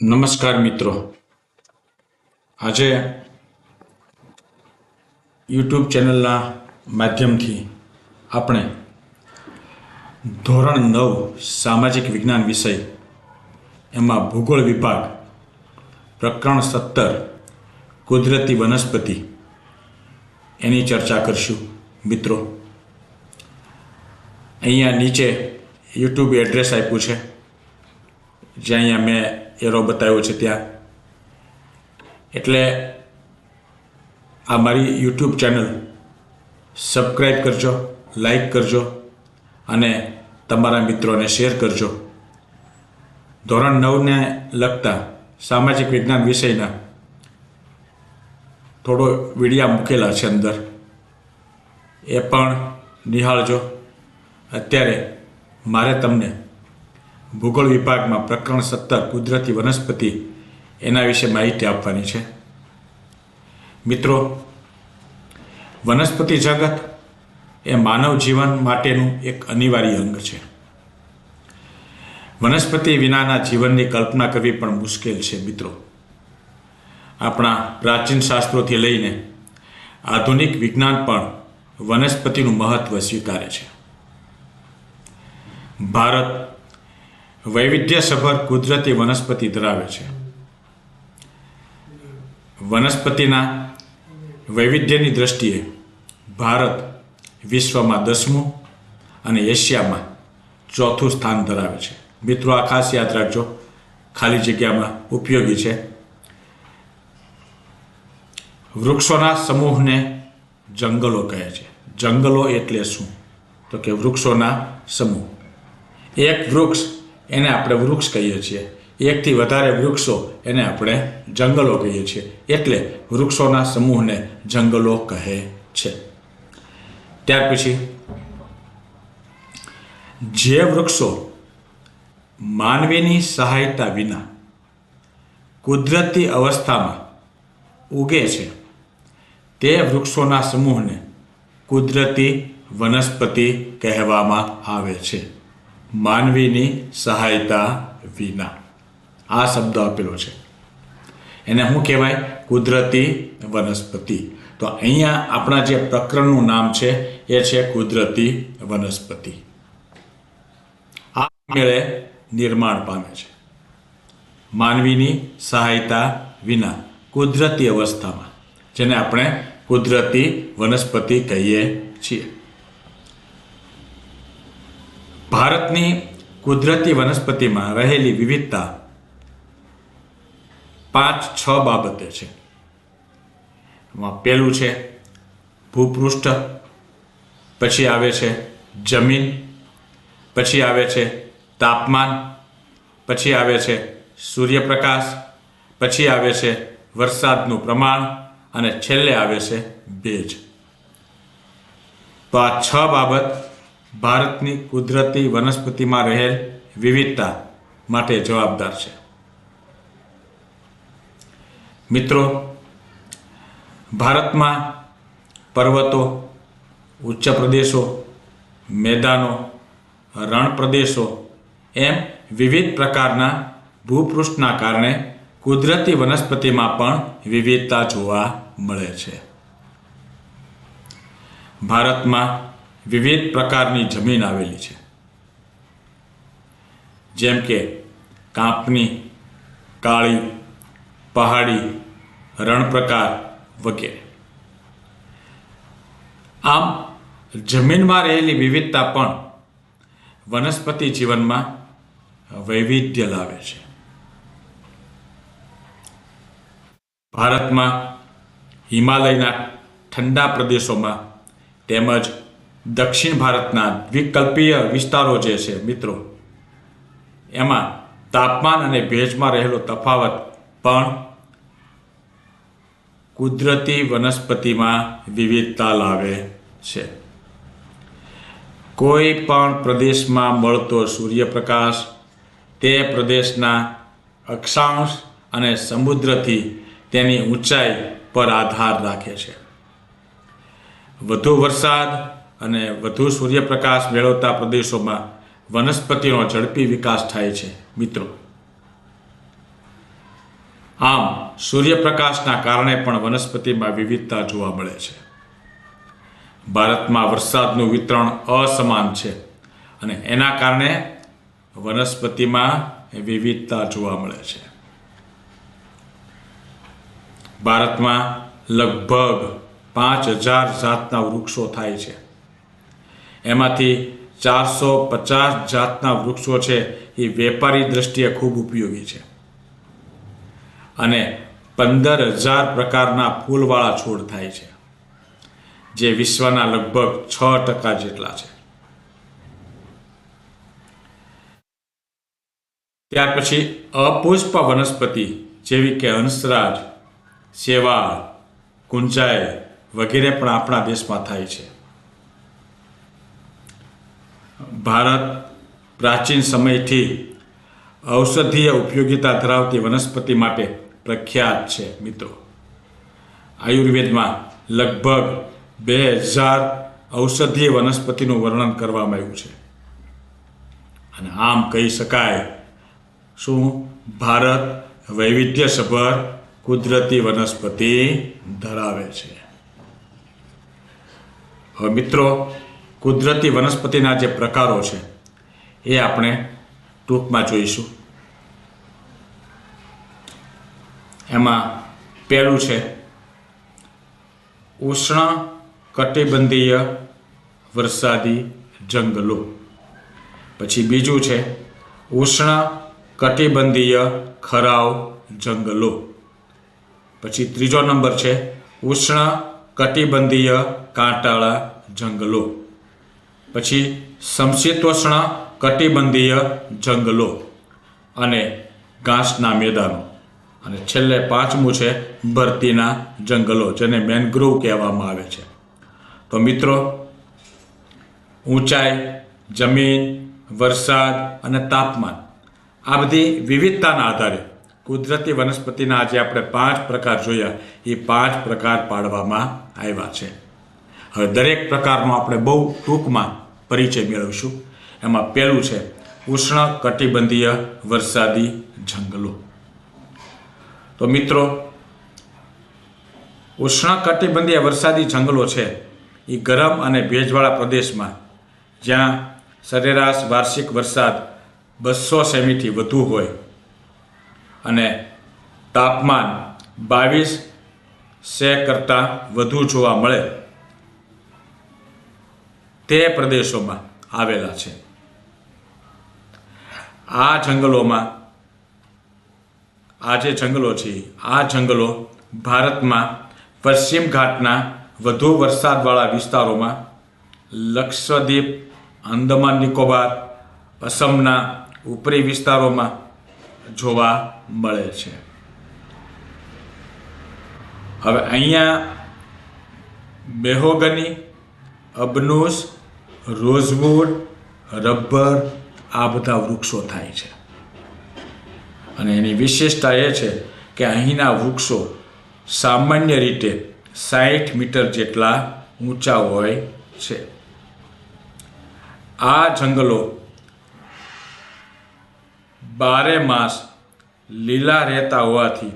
નમસ્કાર મિત્રો. આજે યુટ્યુબ ચેનલના માધ્યમથી આપણે ધોરણ નવ, સામાજિક વિજ્ઞાન વિષય, એમાં ભૂગોળ વિભાગ, પ્રકરણ સત્તર, કુદરતી વનસ્પતિ, એની ચર્ચા કરશું મિત્રો. અહીંયા નીચે યુટ્યુબ એડ્રેસ આપ્યું છે જે અહીંયા મેં એરો બતાવ્યો છે ત્યાં. એટલે આ મારી યુટ્યુબ ચેનલ સબસ્ક્રાઈબ કરજો લાઈક કરજો અને તમારા મિત્રોને શેર કરજો. ધોરણ નવને લગતા સામાજિક વિજ્ઞાન વિષયના થોડો વિડીયા મૂકેલા છે અંદર. એ પણ નિહાળજો. અત્યારે મારે તમને ભૂગોળ વિભાગમાં પ્રકરણ સત્તર, કુદરતી વનસ્પતિ, એના વિશે માહિતી આપવાની છે. મિત્રો, વનસ્પતિ જગત એ માનવ જીવન માટેનું એક અનિવાર્ય અંગ છે. વનસ્પતિ વિનાના જીવનની કલ્પના કરવી પણ મુશ્કેલ છે, મિત્રો. આપણા પ્રાચીન શાસ્ત્રોથી લઈને આધુનિક વિજ્ઞાન પણ વનસ્પતિનું મહત્વ સ્વીકારે છે. ભારત વૈવિધ્યસભર કુદરતી વનસ્પતિ ધરાવે છે. વનસ્પતિના વૈવિધ્યની દ્રષ્ટિએ ભારત વિશ્વમાં દસમું અને એશિયામાં ચોથું સ્થાન ધરાવે છે. મિત્રો, આ ખાસ યાદ રાખજો. ખાલી જગ્યામાં ઉપયોગી છે. વૃક્ષોના સમૂહને જંગલો કહે છે. જંગલો એટલે શું? તો કે વૃક્ષોના સમૂહ. એક વૃક્ષ એને આપણે વૃક્ષ કહીએ છીએ. એકથી વધારે વૃક્ષો એને આપણે જંગલો કહીએ છીએ. એટલે વૃક્ષોના સમૂહને જંગલો કહે છે. ત્યાર પછી, જે વૃક્ષો માનવીની સહાયતા વિના કુદરતી અવસ્થામાં ઉગે છે, તે વૃક્ષોના સમૂહને કુદરતી વનસ્પતિ કહેવામાં આવે છે. માનવીની સહાયતા વિના. આ શબ્દ આપેલો છે. એને શું કહેવાય? કુદરતી વનસ્પતિ. તો અહીંયા આપણા જે પ્રકરણનું નામ છે, એ છે કુદરતી વનસ્પતિ. આ મેળે નિર્માણ પામે છે. માનવીની સહાયતા વિના, કુદરતી અવસ્થામાં, જેને આપણે કુદરતી વનસ્પતિ કહીએ છીએ. ભારતની કુદરતી વનસ્પતિમાં રહેલી વિવિધતા પાંચ છ બાબતે છે. એમાં પહેલું છે, ભૂપૃષ્ઠ, પછી આવે છે જમીન, પછી આવે છે તાપમાન, પછી આવે છે સૂર્યપ્રકાશ, પછી આવે છે વરસાદનું પ્રમાણ અને છેલ્લે આવે છે ભેજ. તો આ છ બાબત ભારતની કુદરતી વનસ્પતિમાં રહેલ વિવિધતા માટે જવાબદાર છે. મિત્રો, ભારતમાં પર્વતો, ઉચ્ચ પ્રદેશો, મેદાનો રણ પ્રદેશો એમ વિવિધ પ્રકારના ભૂપૃષ્ઠના કારણે કુદરતી વનસ્પતિમાં પણ વિવિધતા જોવા મળે છે. ભારતમાં વિવિધ પ્રકારની જમીન આવેલી છે. જેમ કે કાંપની કાળી, પહાડી રણ પ્રકાર વગેરે. આમ, જમીનમાં રહેલી વિવિધતા પણ વનસ્પતિ જીવનમાં વૈવિધ્ય લાવે છે. ભારતમાં હિમાલયના ઠંડા પ્રદેશોમાં તેમજ દક્ષિણ ભારતના દ્વિકલ્પીય વિસ્તારો જે છે, મિત્રો, એમાં તાપમાન અને ભેજમાં રહેલો તફાવત પણ કુદરતી વનસ્પતિમાં વિવિધતા લાવે છે. કોઈ પણ પ્રદેશમાં મળતો સૂર્યપ્રકાશ તે પ્રદેશના અક્ષાંશ અને સમુદ્રથી તેની ઊંચાઈ પર આધાર રાખે છે. વધુ વરસાદ અને વધુ સૂર્યપ્રકાશ મેળવતા પ્રદેશોમાં વનસ્પતિનો ઝડપી વિકાસ થાય છે, મિત્રો. આમ, સૂર્યપ્રકાશના કારણે પણ વનસ્પતિમાં વિવિધતા જોવા મળે છે. ભારતમાં વરસાદનું વિતરણ અસમાન છે અને એના કારણે વનસ્પતિમાં વિવિધતા જોવા મળે છે. ભારતમાં લગભગ પાંચ હજાર જાતના વૃક્ષો થાય છે. એમાંથી ચારસો પચાસ જાતના વૃક્ષો છે એ વેપારી દ્રષ્ટિએ ખૂબ ઉપયોગી છે. અને પંદર હજાર પ્રકારના ફૂલવાળા છોડ થાય છે, જે વિશ્વના લગભગ છ ટકા જેટલા છે. ત્યાર પછી અપુષ્પ વનસ્પતિ જેવી કે હંસરાજ સેવાળ કુંજાય વગેરે પણ આપણા દેશમાં થાય છે. ભારત પ્રાચીન સમયથી ઔષધીય ઉપયોગિતા ધરાવતી વનસ્પતિ માટે પ્રખ્યાત છે, મિત્રો. આયુર્વેદમાં લગભગ બે હજાર ઔષધીય વનસ્પતિનું વર્ણન કરવામાં આવ્યું છે. અને આમ કહી શકાય, શું ભારત વૈવિધ્યસભર કુદરતી વનસ્પતિ ધરાવે છે? હવે મિત્રો કુદરતી વનસ્પતિના જે પ્રકારો છે, એ આપણે ટૂંકમાં જોઈશું. એમાં પહેલું છે, ઉષ્ણ કટિબંધીય વરસાદી જંગલો. પછી બીજું છે, ઉષ્ણ કટિબંધીય ખરાવ જંગલો. પછી ત્રીજો નંબર છે, ઉષ્ણ કટિબંધીય કાંટાળા જંગલો. પછી સમશીતોષ્ણ કટિબંધીય જંગલો અને ઘાસના મેદાનો. અને છેલ્લે પાંચમું છે ભરતીના જંગલો, જેને મેનગ્રોવ કહેવામાં આવે છે. તો મિત્રો, ઊંચાઈ, જમીન, વરસાદ અને તાપમાન, આ બધી વિવિધતાના આધારે કુદરતી વનસ્પતિના આજે આપણે પાંચ પ્રકાર જોયા. એ પાંચ પ્રકાર પાડવામાં આવ્યા છે. હવે દરેક પ્રકારનો આપણે બહુ ટૂંકમાં પરિચય મેળવીશું. એમાં પહેલું છે ઉષ્ણ કટિબંધીય વરસાદી જંગલો. તો મિત્રો, ઉષ્ણ કટિબંધીય વરસાદી જંગલો છે એ ગરમ અને ભેજવાળા પ્રદેશમાં જ્યાં સરેરાશ વાર્ષિક વરસાદ બસો સેમીથી વધુ હોય અને તાપમાન બાવીસ સે કરતાં વધુ જોવા મળે તે પ્રદેશોમાં આવેલા છે. આ જંગલોમાં, આ જે જંગલો છે, આ જંગલો ભારતમાં પશ્ચિમ ઘાટના વધુ વરસાદવાળા વિસ્તારોમાં લક્ષદ્વીપ અંદમાન નિકોબાર, અસમના ઉપરી વિસ્તારોમાં જોવા મળે છે. હવે અહીંયા બેહોગની અબનુસ રોઝવુડ રબર, આ બધા વૃક્ષો થાય છે. અને એની વિશેષતા એ છે કે અહીંના વૃક્ષો સામાન્ય રીતે સાઠ મીટર જેટલા ઊંચા હોય છે. આ જંગલો બારે માસ લીલા રહેતા હોવાથી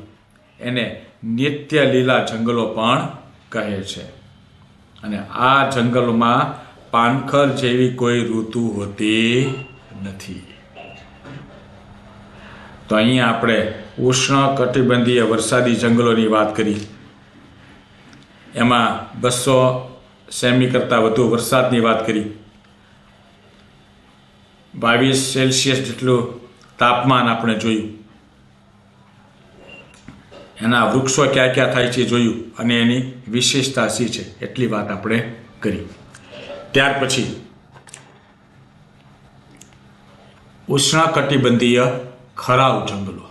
એને નિત્ય લીલા જંગલો પણ કહે છે. અને આ જંગલમાં પાનખર જેવી કોઈ ઋતુ હોતી નથી. તો અહીંયા આપણે ઉષ્ણ કટિબંધીય વરસાદી જંગલોની વાત કરી. એમાં બસો સેમી કરતાં વધુ વરસાદની વાત કરી. બાવીસ સેલ્સિયસ જેટલું તાપમાન આપણે જોયું. એના વૃક્ષો ક્યાં ક્યાં થાય છે જોયું અને એની વિશેષતા શી છે? એટલી વાત આપણે કરી. ત્યાર પછી ઉષ્ણકટિબંધીય ખરાવ જંગલો.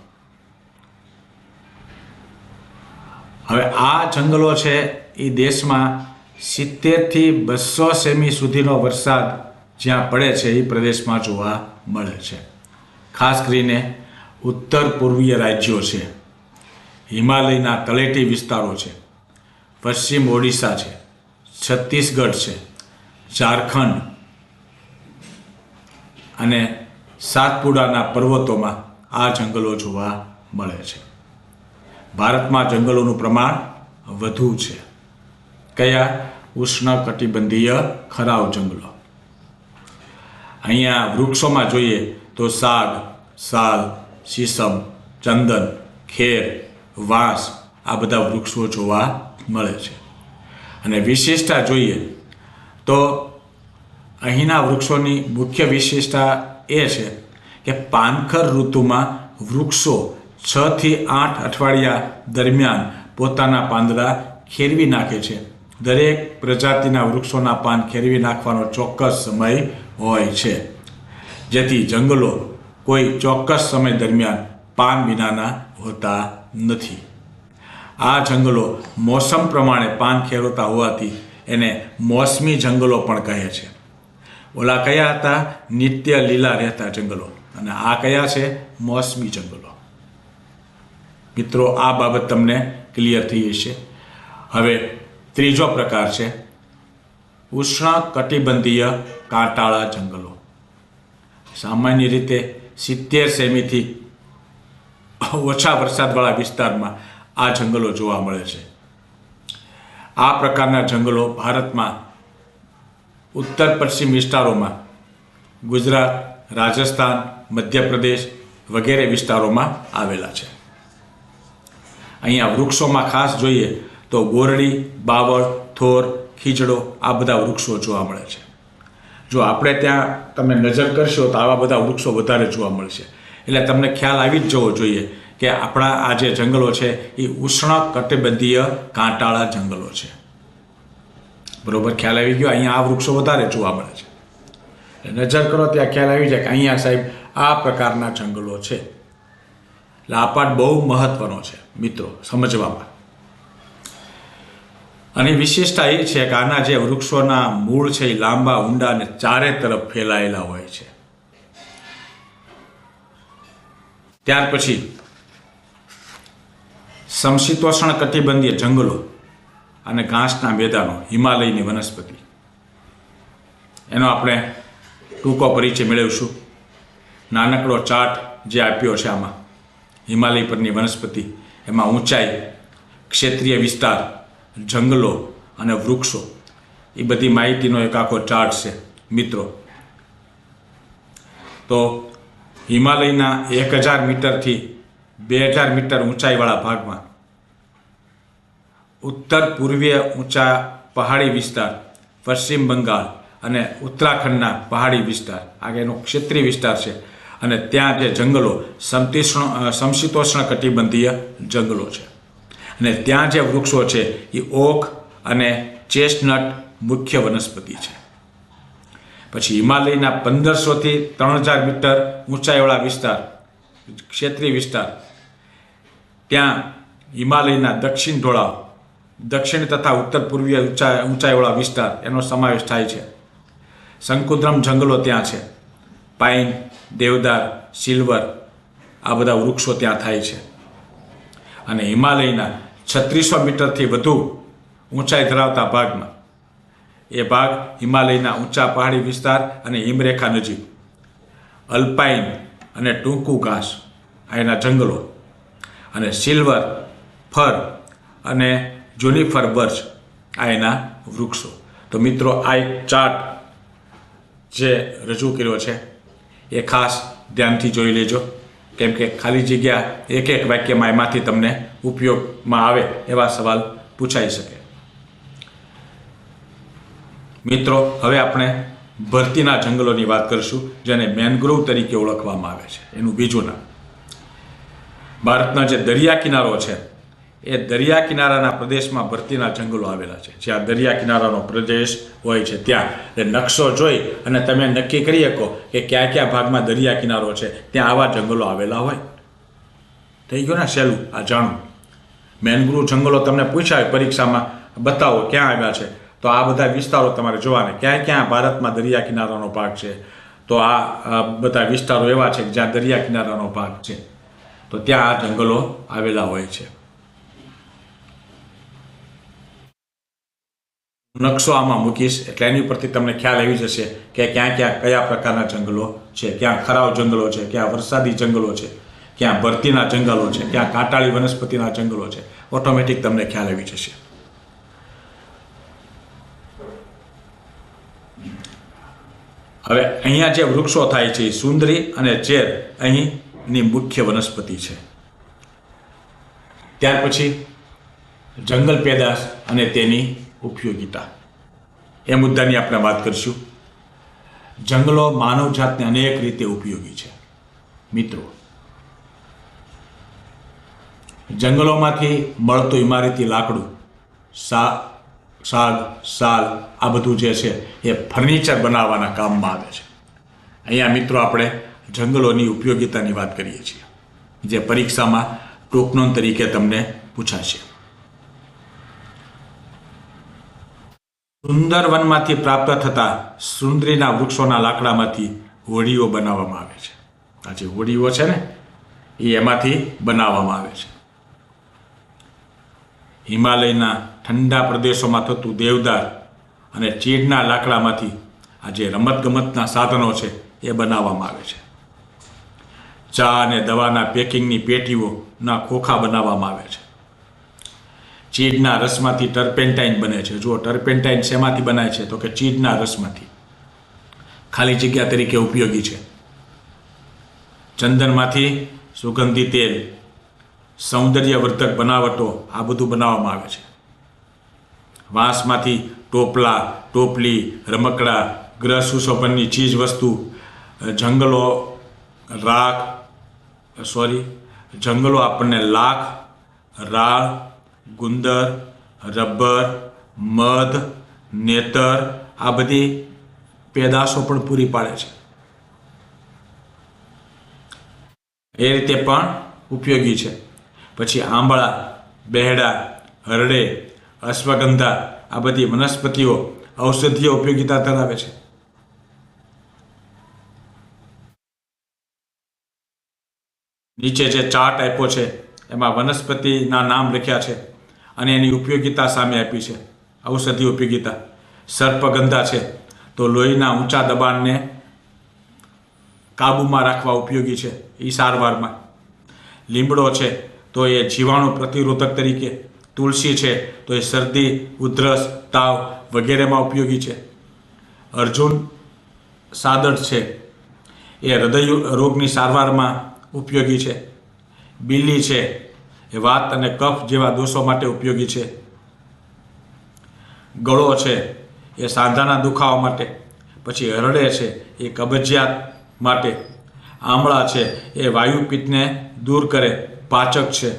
હવે આ જંગલો છે એ દેશમાં સિત્તેરથી બસો સેમી સુધીનો વરસાદ જ્યાં પડે છે એ પ્રદેશમાં જોવા મળે છે. ખાસ કરીને ઉત્તર પૂર્વીય રાજ્યો છે. હિમાલયના તળેટી વિસ્તારો છે. પશ્ચિમ ઓડિશા છે. છત્તીસગઢ છે. ઝારખંડ અને સાતપુડાના પર્વતોમાં આ જંગલો જોવા મળે છે. ભારતમાં જંગલોનું પ્રમાણ વધુ છે. કયા ઉષ્ણ કટિબંધીય ખરાવ જંગલો? અહીંયા વૃક્ષોમાં જોઈએ તો સાગ, સાલ સીસમ ચંદન, ખેર, વાંસ આ બધા વૃક્ષો જોવા મળે છે. અને વિશેષતા જોઈએ તો અહીંના વૃક્ષોની મુખ્ય વિશેષતા એ છે કે પાનખર ઋતુમાં વૃક્ષો છ થી આઠ અઠવાડિયા દરમિયાન પોતાના પાંદડા ખેરવી નાખે છે. દરેક પ્રજાતિના વૃક્ષોના પાન ખેરવી નાખવાનો ચોક્કસ સમય હોય છે. જેથી જંગલો કોઈ ચોક્કસ સમય દરમિયાન પાન વિનાના હોતા નથી. આ જંગલો મોસમ પ્રમાણે પાન ખેરવતા હોવાથી એને મોસમી જંગલો પણ કહે છે. ઓલા કયા હતા? નિત્ય લીલા રહેતા જંગલો. અને આ કયા છે? મોસમી જંગલો. મિત્રો, આ બાબત તમને ક્લિયર થઈ હશે હવે ત્રીજો પ્રકાર છે. ઉષ્ણ કટિબંધીય કાંટાળા જંગલો. સામાન્ય રીતે સિત્તેર સેમીથી ઓછા વરસાદવાળા વિસ્તારમાં આ જંગલો જોવા મળે છે. આ પ્રકારના જંગલો ભારતમાં, ઉત્તર પશ્ચિમ વિસ્તારોમાં, ગુજરાત, રાજસ્થાન, મધ્યપ્રદેશ વગેરે વિસ્તારોમાં આવેલા છે. અહીંયા વૃક્ષોમાં ખાસ જોઈએ તો ગોરડી, બાવળ, થોર, ખીજડો આ બધા વૃક્ષો જોવા મળે છે. જો આપણે ત્યાં તમે નજર કરશો તો આવા બધા વૃક્ષો વધારે જોવા મળશે. એટલે તમને ખ્યાલ આવી જ જવો જોઈએ કે આપણા આ જે જંગલો છે, એ ઉષ્ણ કટિબંધીય કાંટાળા જંગલો છે. બરોબર? ખ્યાલ આવી ગયો? અહીંયા આ વૃક્ષો વધારે જોવા મળે છે. નજર કરો, ત્યાં ખ્યાલ આવી જાય કે અહીંયા સાહેબ આ પ્રકારના જંગલો છે. એટલે આ પાઠ બહુ મહત્વનો છે, મિત્રો, સમજવામાં. અને વિશેષતા એ છે કે આના જે વૃક્ષોના મૂળ છે, એ લાંબા, ઊંડા અને ચારે તરફ ફેલાયેલા હોય છે. ત્યાર પછી સમશીતોષ્ણ કટિબંધીય જંગલો અને ઘાસના મેદાનો હિમાલયની વનસ્પતિ. એનો આપણે ટૂંકો પરિચય મેળવીશું. નાનકડો ચાર્ટ જે આપ્યો છે આમાં, હિમાલય પરની વનસ્પતિ, એમાં ઊંચાઈ, ક્ષેત્રીય વિસ્તાર, જંગલો અને વૃક્ષો, એ બધી માહિતીનો એક આખો ચાર્ટ છે, મિત્રો. તો હિમાલયના એક હજાર મીટરથી બે હજાર મીટર ઊંચાઈવાળા ભાગમાં. ઉત્તર પૂર્વીય ઊંચા પહાડી વિસ્તાર, પશ્ચિમ બંગાળ અને ઉત્તરાખંડના પહાડી વિસ્તાર. આગળનો ક્ષેત્રીય વિસ્તાર છે. અને ત્યાં જે જંગલો સમતીષ્ણ સમશીતોષ્ણ કટિબંધીય જંગલો છે. અને ત્યાં જે વૃક્ષો છે, એ ઓક અને ચેસ્ટનટ મુખ્ય વનસ્પતિ છે. પછી હિમાલયના પંદરસોથી ત્રણ હજાર મીટર ઊંચાઈવાળા વિસ્તાર, ક્ષેત્રીય વિસ્તાર. ત્યાં હિમાલયના દક્ષિણ ઢોળાવ, દક્ષિણ તથા ઉત્તર પૂર્વીય ઊંચા ઊંચાઈવાળા વિસ્તાર, એનો સમાવેશ થાય છે. શંકુદ્રમ જંગલો ત્યાં છે. પાઇન દેવદાર, સિલ્વર, આ બધા વૃક્ષો ત્યાં થાય છે. અને હિમાલયના છત્રીસો મીટરથી વધુ ઊંચાઈ ધરાવતા ભાગમાં, એ ભાગ હિમાલયના ઊંચા પહાડી વિસ્તાર અને હિમરેખા નજીક. અલ્પાઇન અને ટૂંકું ઘાસ, આ એના જંગલો. અને સિલ્વર, ફર અને જુનિફર બર્ચ આ એના વૃક્ષો. તો મિત્રો, આ એક ચાર્ટ જે રજૂ કર્યો છે, એ ખાસ ધ્યાનથી જોઈ લેજો. કેમ કે ખાલી જગ્યા એક એક વાક્યમાં એમાંથી તમને ઉપયોગમાં આવે એવા સવાલ પૂછાઈ શકે. મિત્રો, હવે આપણે ભરતીના જંગલોની વાત કરીશું, જેને મેનગ્રોવ તરીકે ઓળખવામાં આવે છે. એનું બીજું નામ. ભારતના જે દરિયા કિનારો છે, એ દરિયા કિનારાના પ્રદેશમાં ભરતીના જંગલો આવેલા છે. જ્યાં દરિયા કિનારાનો પ્રદેશ હોય છે ત્યાં. એટલે નકશો જોઈ અને તમે નક્કી કરી શકો કે કયા કયા ભાગમાં દરિયા કિનારો છે, ત્યાં આવા જંગલો આવેલા હોય. થઈ ગયું ને સહેલું આ જાણું. મેનગ્રુવ જંગલો તમને પૂછાય પરીક્ષામાં, બતાવો ક્યાં આવ્યા છે? તો આ બધા વિસ્તારો તમારે જોવાને. ક્યાં ક્યાં ભારતમાં દરિયા કિનારાનો ભાગ છે? તો આ બધા વિસ્તારો એવા છે જ્યાં દરિયા કિનારાનો ભાગ છે. તો ત્યાં આ જંગલો આવેલા હોય છે. નકશો આમાં મૂકીશ, એટલે એની ઉપરથી તમને ખ્યાલ આવી જશે કે ક્યાં ક્યાં કયા પ્રકારના જંગલો છે, ક્યાં ખરાવ જંગલો છે, ક્યાં વરસાદી જંગલો છે, ક્યાં ભરતીના જંગલો છે, ક્યાં કાંટાળી વનસ્પતિના જંગલો છે. ઓટોમેટિક તમને ખ્યાલ આવી જશે. હવે અહીંયા જે વૃક્ષો થાય છે સુંદરી અને ચેર અહીંની મુખ્ય વનસ્પતિ છે. ત્યાર પછી જંગલ પેદાશ અને તેની ઉપયોગિતા. એ મુદ્દાની આપણે વાત કરીશું. જંગલો માનવજાતને અનેક રીતે ઉપયોગી છે. મિત્રો, જંગલોમાંથી મળતું ઇમારતી લાકડું, સા, સાગ, સાલ, આ બધું જે છે, એ ફર્નિચર બનાવવાના કામમાં આવે છે. અહીંયા મિત્રો આપણે જંગલોની ઉપયોગિતાની વાત કરીએ છીએ, જે પરીક્ષામાં ટોકનોન તરીકે તમને પૂછાશે. સુંદર વનમાંથી પ્રાપ્ત થતા સુંદરીના વૃક્ષોના લાકડામાંથી હોડીઓ બનાવવામાં આવે છે. આ જે હોડીઓ છે ને, એ એમાંથી બનાવવામાં આવે છે. હિમાલયના ઠંડા પ્રદેશોમાં થતું દેવદાર અને ચીડના લાકડામાંથી આ જે રમતગમતના સાધનો છે, એ બનાવવામાં આવે છે. ચા અને દવાના પેકિંગની પેટીઓના ખોખા બનાવવામાં આવે છે. ચીડના રસમાંથી ટર્પેન્ટાઇન બને છે. જુઓ, ટર્પેન્ટાઇન શેમાંથી બનાય છે? તો કે ચીડના રસમાંથી. ખાલી જગ્યા તરીકે ઉપયોગી છે. ચંદનમાંથી સુગંધી તેલ, સૌંદર્યવર્ધક બનાવટો આ બધું બનાવવામાં આવે છે. વાંસમાંથી ટોપલા, ટોપલી, રમકડા, ગ્રહ સુશોભનની ચીજ વસ્તુ જંગલો, રાખ સોરી જંગલો આપણને લાખ, રાળ, ગુંદર, રબર, મધ, નેતર, આ બધી પેદાશો પણ પૂરી પાડે છે. એ રીતે પણ ઉપયોગી છે. પછી આંબળા, બેહડા, હરડે, અશ્વગંધા, આ બધી વનસ્પતિઓ ઔષધીય ઉપયોગિતા ધરાવે છે. નીચે જે ચાર્ટ આપ્યો છે, એમાં વનસ્પતિના નામ લખ્યા છે અને એની ઉપયોગિતા સામે આપી છે. ઔષધિ ઉપયોગિતા. સર્પગંધા છે. તો લોહીના ઊંચા દબાણને કાબૂમાં રાખવા ઉપયોગી છે એ સારવારમાં. લીમડો છે, તો એ જીવાણુ પ્રતિરોધક તરીકે. તુલસી છે, તો એ શરદી, ઉધરસ, તાવ વગેરેમાં ઉપયોગી છે. અર્જુન સાદડ છે. એ હૃદય રોગની સારવારમાં ઉપયોગી છે. બિલ્લી છે. એ વાત અને કફ જેવા દોષો માટે ઉપયોગી છે. ગળો છે. એ સાંધાના દુખાવા માટે. પછી હરડે છે. એ કબજિયાત માટે. આમળા છે. એ વાયુપિત્તને દૂર કરે. પાચક છે.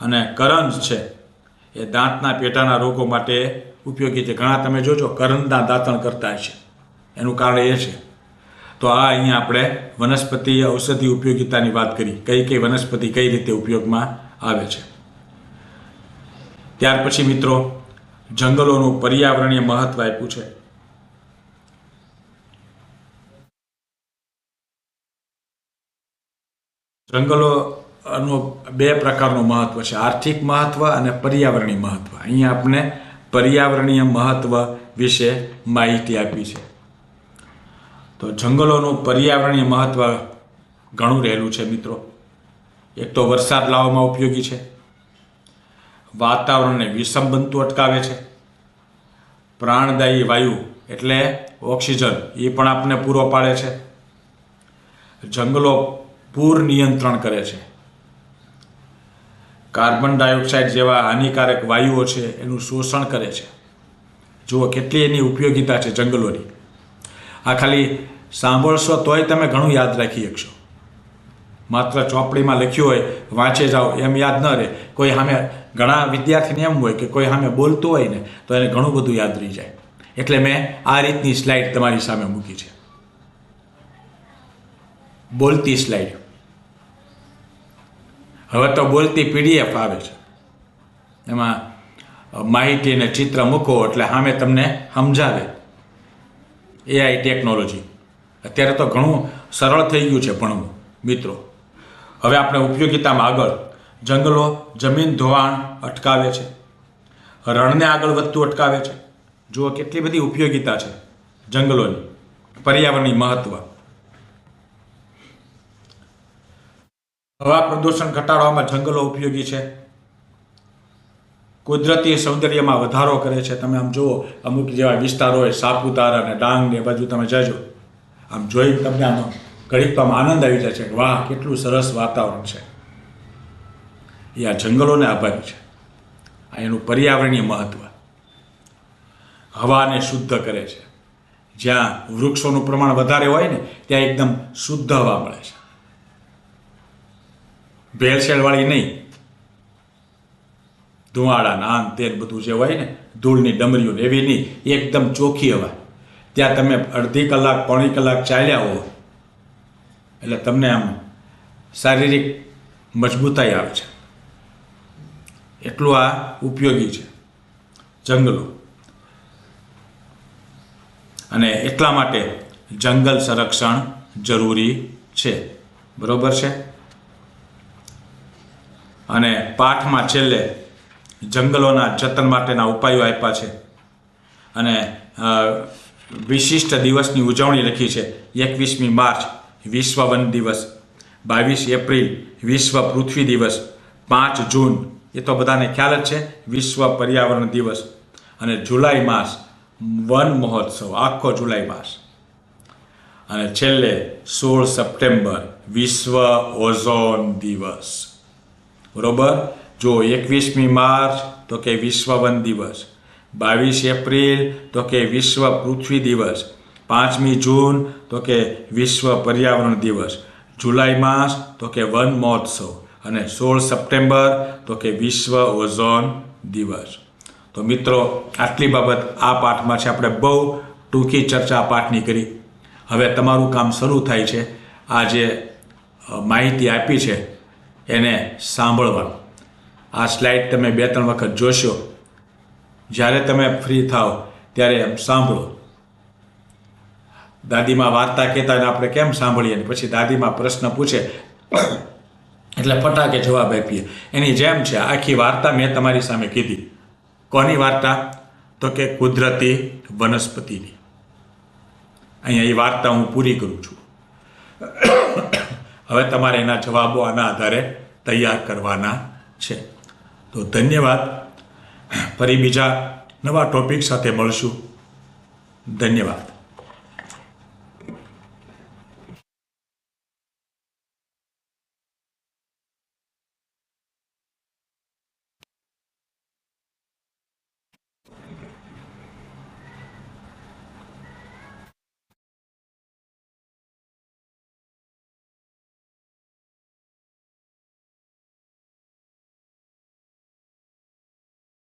અને કરંજ છે. એ દાંતના પેટાના રોગો માટે ઉપયોગી છે. ઘણા તમે જોજો કરંજના દાંતણ કરતા છે. એનું કારણ એ છે. તો આ અહીંયા આપણે વનસ્પતિ ઔષધિ ઉપયોગિતાની વાત કરી. કઈ કઈ વનસ્પતિ કઈ રીતે ઉપયોગમાં આવે છે? ત્યાર પછી મિત્રો, જંગલોનું પર્યાવરણીય મહત્વ આપ્યું છે. જંગલોનું બે પ્રકારનું મહત્વ છે. આર્થિક મહત્વ અને પર્યાવરણીય મહત્વ. અહીંયા આપણે પર્યાવરણીય મહત્વ વિશે માહિતી આપી છે. તો જંગલોનું પર્યાવરણીય મહત્વ ઘણું રહેલું છે મિત્રો. એક તો વરસાદ લાવવામાં ઉપયોગી છે. વાતાવરણને વિષમ બનતું અટકાવે છે. પ્રાણદાયી વાયુ એટલે ઓક્સિજન, એ પણ આપણને પૂરો પાડે છે. જંગલો પૂર નિયંત્રણ કરે છે. કાર્બન ડાયોક્સાઇડ જેવા હાનિકારક વાયુઓ છે, એનું શોષણ કરે છે. જુઓ કેટલી એની ઉપયોગિતા છે જંગલોની. આ ખાલી સાંભળશો તોય તમે ઘણું યાદ રાખી શકશો. માત્ર ચોપડીમાં લખ્યું હોય, વાંચે જાઓ, એમ યાદ ન રહે. કોઈ સામે ઘણા વિદ્યાર્થીને એમ હોય કે કોઈ સામે બોલતું હોય ને, તો એને ઘણું બધું યાદ રહી જાય. એટલે મેં આ રીતની સ્લાઇડ તમારી સામે મૂકી છે. બોલતી સ્લાઇડ. હવે તો બોલતી પીડીએફ આવે છે. એમાં માહિતી અને ચિત્ર મૂકો એટલે સામે તમને સમજાવે. એઆઈ ટેકનોલોજી અત્યારે તો ઘણું સરળ થઈ ગયું છે ભણવું, મિત્રો. હવે આપણે ઉપયોગિતામાં આગળ. જંગલો, જમીન ધોવાણ અટકાવે છે. રણને આગળ વધતું અટકાવે છે. જુઓ કેટલી બધી ઉપયોગિતા છે જંગલોની. પર્યાવરણની મહત્વ. હવા પ્રદૂષણ ઘટાડવામાં જંગલો ઉપયોગી છે. કુદરતી સૌંદર્યમાં વધારો કરે છે. તમે આમ જુઓ, અમુક જેવા વિસ્તારો હોય, સાપુતારા અને ડાંગ ને બાજુ તમે જજો. આમ જોઈ તમને આમ ઘડીક આનંદ આવી જાય છે કે વાહ, કેટલું સરસ વાતાવરણ છે. એ આ જંગલોને આભારી છે. આ એનું પર્યાવરણીય મહત્વ. હવાને શુદ્ધ કરે છે. જ્યાં વૃક્ષોનું પ્રમાણ વધારે હોય ને, ત્યાં એકદમ શુદ્ધ હવા મળે છે. ભેળસેળવાળી નહીં ધુવાડા નાન તેલ બધું જે હોય ને, ધૂળની ડમરીઓ એવી નહીં, એકદમ ચોખ્ખી હવા. ત્યાં તમે અડધી કલાક, પોણી કલાક ચાલ્યા હો, એટલે તમને આમ શારીરિક મજબૂતાઈ આવે છે. એટલું આ ઉપયોગી છે જંગલો. અને એટલા માટે જંગલ સંરક્ષણ જરૂરી છે. બરોબર છે? અને પાઠમાં છેલ્લે જંગલોના જતન માટેના ઉપાયો આપ્યા છે. અને વિશિષ્ટ દિવસની ઉજવણી લખી છે. એકવીસમી માર્ચ વિશ્વ વન દિવસ. બાવીસ એપ્રિલ, વિશ્વ પૃથ્વી દિવસ. પાંચ જૂન, એ તો બધાને ખ્યાલ જ છે, વિશ્વ પર્યાવરણ દિવસ. અને જુલાઈ માસ, વન મહોત્સવ, આખો જુલાઈ માસ. અને છેલ્લે સોળ સપ્ટેમ્બર, વિશ્વ ઓઝોન દિવસ. બરોબર? જો એકવીસમી માર્ચ તો કે વિશ્વ વન દિવસ. બાવીસ એપ્રિલ તો કે વિશ્વ પૃથ્વી દિવસ. પાંચમી જૂન તો કે વિશ્વ પર્યાવરણ દિવસ. જુલાઈ માસ તો કે વન મહોત્સવ. અને સોળ સપ્ટેમ્બર તો કે વિશ્વ ઓઝોન દિવસ. તો મિત્રો, આટલી બાબત આ પાઠમાં છે. આપણે બહુ ટૂંકી ચર્ચા પાઠની કરી. હવે તમારું કામ શરૂ થાય છે. આ જે માહિતી આપી છે. એને સાંભળવાનું. આ સ્લાઇડ તમે બે, ત્રણ વખત જોશો. જ્યારે તમે ફ્રી થાવ ત્યારે એમ સાંભળો. દાદીમાં વાર્તા કહેતા આપણે કેમ સાંભળીએ પછી દાદીમાં પ્રશ્ન પૂછે. એટલે ફટાકે જવાબ આપીએ. એની જેમ છે, આખી વાર્તા મેં તમારી સામે કીધી. કોની વાર્તા? તો કે કુદરતી વનસ્પતિની. અહીંયા એ વાર્તા હું પૂરી કરું છું. હવે તમારે એના જવાબો આના આધારે તૈયાર કરવાના છે. તો ધન્યવાદ. ફરી બીજા નવા ટોપિક સાથે મળશું. ધન્યવાદ.